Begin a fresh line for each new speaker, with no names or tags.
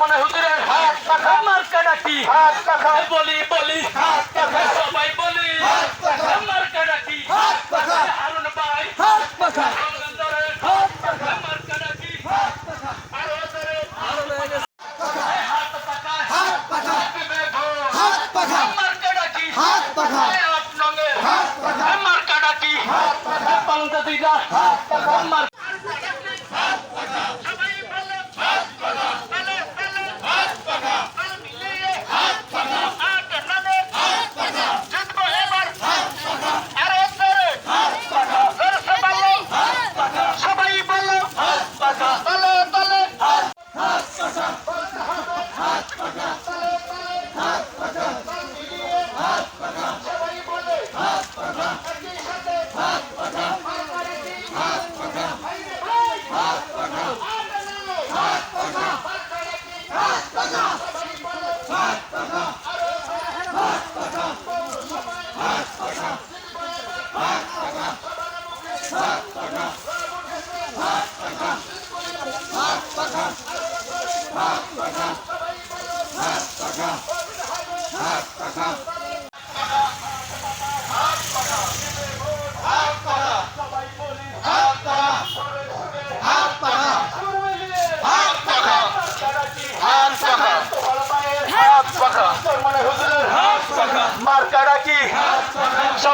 মনে হুজুরের
হাত পাখা
আমার কানাটি
হাত পাখা বলি বলি
হাত পাখা
সবাই বলি
হাত পাখা
আমার কানাটি
হাত হাত পাখা হাত
দিলা
হাত পাখা আমার Fuck!